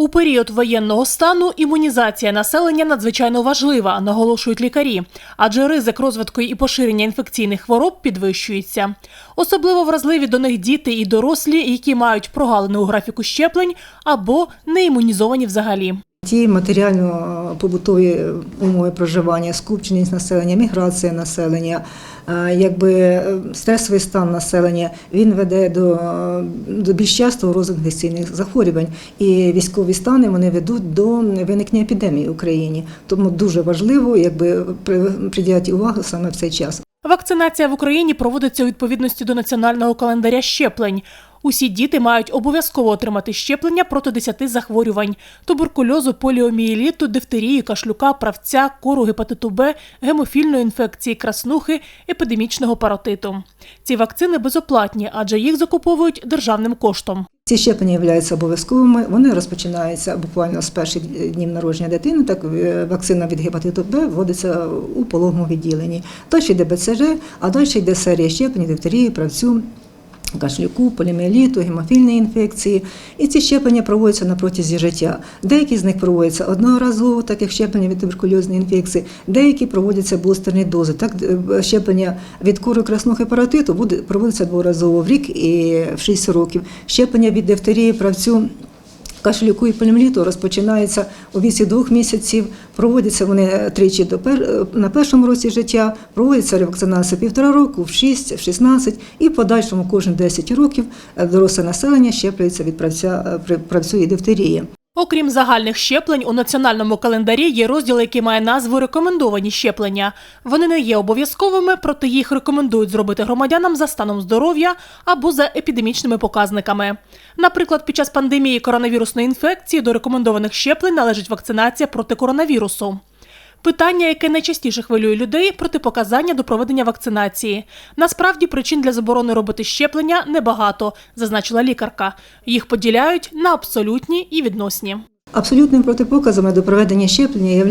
У період воєнного стану імунізація населення надзвичайно важлива, наголошують лікарі, адже ризик розвитку і поширення інфекційних хвороб підвищується. Особливо вразливі до них діти і дорослі, які мають прогалини у графіку щеплень або не імунізовані взагалі. Ті матеріально-побутові умови проживання, скупченість населення, міграція населення, е, якби е, стресовий стан населення, він веде до, до більш частого розвитку інфекційних захворювань. І військові стани вони ведуть до виникнення епідемії в Україні. Тому дуже важливо, якби приділяти увагу саме в цей час. Вакцинація в Україні проводиться у відповідності до національного календаря щеплень. Усі діти мають обов'язково отримати щеплення проти 10 захворювань: туберкульозу, поліомієліту, дифтерії, кашлюка, правця, кору, гепатиту Б, гемофільної інфекції, краснухи, епідемічного паротиту. Ці вакцини безоплатні, адже їх закуповують державним коштом. Ці щеплення являються обов'язковими. Вони розпочинаються буквально з перших днів народження дитини. Так е, вакцина від гепатиту Б вводиться у пологовому відділенні. Далі йде БЦЖ, а далі йде серія щеплень, дифтерії, правцю. Кашлюку, поліміеліту, гемофільної інфекції. І ці щеплення проводяться на протязі життя. Деякі з них проводяться одноразово, так як щеплення від туберкульозної інфекції, деякі проводяться бустерні дози. Так, е, щеплення від кору красного буде проводиться дворазово в рік і в 6 років. Щеплення від дифтерії, правцю. Кашлюку і полімліту розпочинається у віці двох місяців. Проводяться вони тричі до пер... на першому році життя, проводиться ревакцинація півтора року, в 6, в 16 і в подальшому кожні 10 років е, доросле населення щеплюється від правця, е, правцю дифтерії. Окрім загальних щеплень, у національному календарі є розділ, який має назву Рекомендовані щеплення. Вони не є обов'язковими, проте їх рекомендують зробити громадянам за станом здоров'я або за епідемічними показниками. Наприклад, під час пандемії коронавірусної інфекції до рекомендованих щеплень належить вакцинація проти коронавірусу. Питання, яке найчастіше хвилює людей, протипоказання до проведення вакцинації. Насправді причин для заборони робити щеплення небагато, зазначила лікарка. Їх поділяють на абсолютні і відносні. Абсолютним протипоказами до проведення щеплення є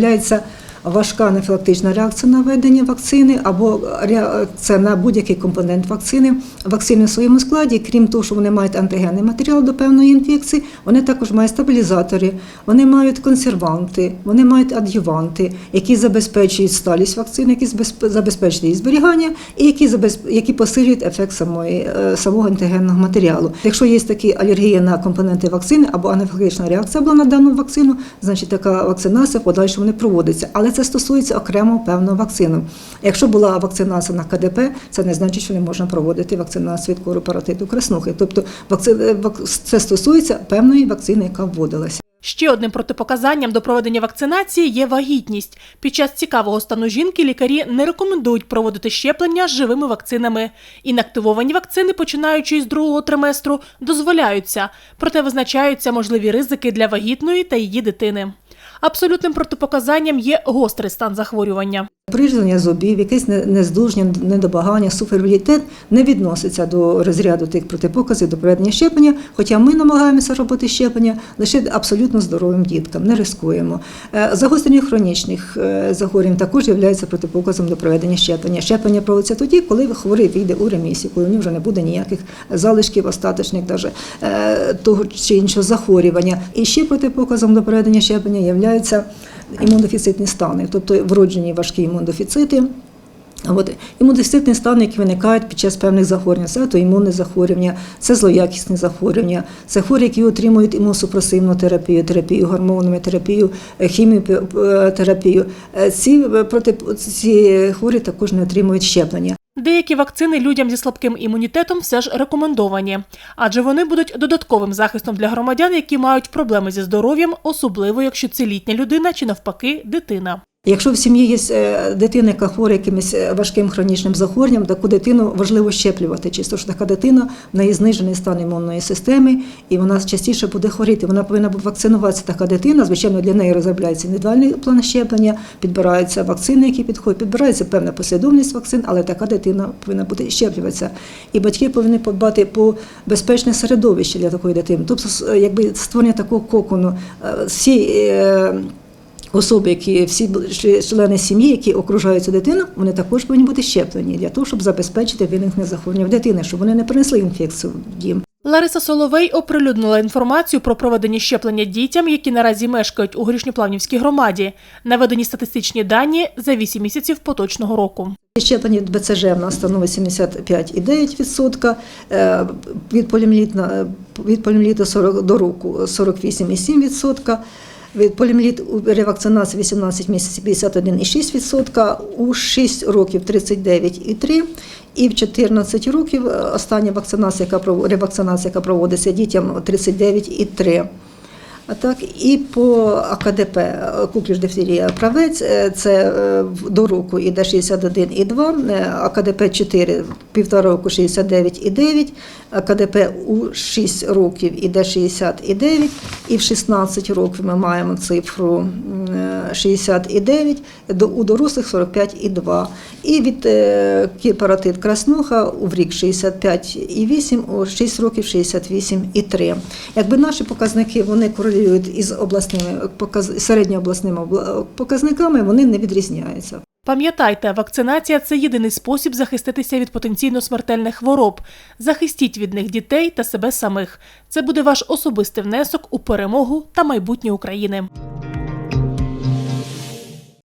важка анафілактична реакція на введення вакцини або реакція на будь-який компонент вакцини. Вакцини в своєму складі, крім того, що вони мають антигенний матеріал до певної інфекції, вони також мають стабілізатори, вони мають консерванти, вони мають ад'юванти, які забезпечують сталість вакцини, які забезпечують її зберігання і які, які посилюють ефект самої, е, самого антигенного матеріалу. Якщо є такі алергії на компоненти вакцини або анафілактична реакція була на дану вакцину, значить така вакцинація в подальшому не проводиться. Але це стосується окремо певного вакцину. Якщо була вакцинація на КДП, це не значить, що не можна проводити вакцинацію від кору паротиту краснухи. Тобто вак- це стосується певної вакцини, яка вводилася. Ще одним протипоказанням до проведення вакцинації є вагітність. Під час цікавого стану жінки лікарі не рекомендують проводити щеплення з живими вакцинами. Інактивовані вакцини, починаючи із другого триместру, дозволяються, проте визначаються можливі ризики для вагітної та її дитини. Абсолютним протипоказанням є гострий стан захворювання. Приження зубів, якесь не- нездужання, недобагання, суфервілітет не відноситься до розряду тих протипоказів до проведення щеплення. Хоча ми намагаємося робити щеплення лише абсолютно здоровим діткам, не рискуємо. Е, Загострення хронічних е, захворювань також є протипоказом до проведення щеплення. Щеплення проводиться тоді, коли хворий війде у ремісію, коли у нього вже не буде ніяких залишків, остаточних даже, е, того чи іншого захворювання. І ще протипоказом до проведення щеплення являються імунодефіцитні стани, тобто вроджені важкі імунодефіцити. От, імунодефіцитні стани, які виникають під час певних захворювань, це імунне захворювання, це злоякісні захворювання, це хворі, які отримують імуносупресивну терапію, терапію гормонами, терапію, е, хіміотерапію. Е, Ці, е, проти, ці хворі також не отримують щеплення. Деякі вакцини людям зі слабким імунітетом все ж рекомендовані, адже вони будуть додатковим захистом для громадян, які мають проблеми зі здоров'ям, особливо якщо це літня людина чи навпаки дитина. Якщо в сім'ї є е, дитина, яка хвора якимось е, важким хронічним захворюванням, таку дитину важливо щеплювати. Чисто що така дитина в неї знижений стан імунної системи, і вона частіше буде хворіти. Вона повинна вакцинуватися. Така дитина. Звичайно, для неї розробляється індивідуальний план щеплення, підбираються вакцини, які підходять, підбирається певна послідовність вакцин, але така дитина повинна бути щеплюватися. І батьки повинні подбати по безпечне середовище для такої дитини. Тобто, якби створення такого кокону е, всі. Особи, які всі члени сім'ї, які окружають цю дитину, вони також повинні бути щеплені для того, щоб забезпечити виникнення захворювання в дитини, щоб вони не принесли інфекцію в дім. Лариса Соловей оприлюднила інформацію про проведення щеплення дітям, які наразі мешкають у Горішньоплавнівській громаді. Наведені статистичні дані за 8 місяців поточного року. Щеплення від БЦЖ в нас становить 75,9%, е, від поліоміелітна- від поліоміеліту 40 до року 48,7%, від поліоміеліту у ревакцинації 18 місяців 51,6%, у 6 років 39,3%, і в 14 років е, остання вакцинація, яка ревакцинація, яка проводиться дітям 39,3%. А так і по АКДП е, кукліш дифтерія правець е, це до року іде 61,2, е, АКДП 4 півтора року 69,9, АКДП у 6 років іде 60,9 і в 16 років ми маємо цифру м, е, 69, у дорослих 45,2. І від е, кіпаратит краснуха у рік 65,8, у 6 років 68,3. Якби наші показники вони корелюють із обласними середньообласними показниками, вони не відрізняються. Пам'ятайте, вакцинація це єдиний спосіб захиститися від потенційно смертельних хвороб. Захистіть від них дітей та себе самих. Це буде ваш особистий внесок у перемогу та майбутнє України.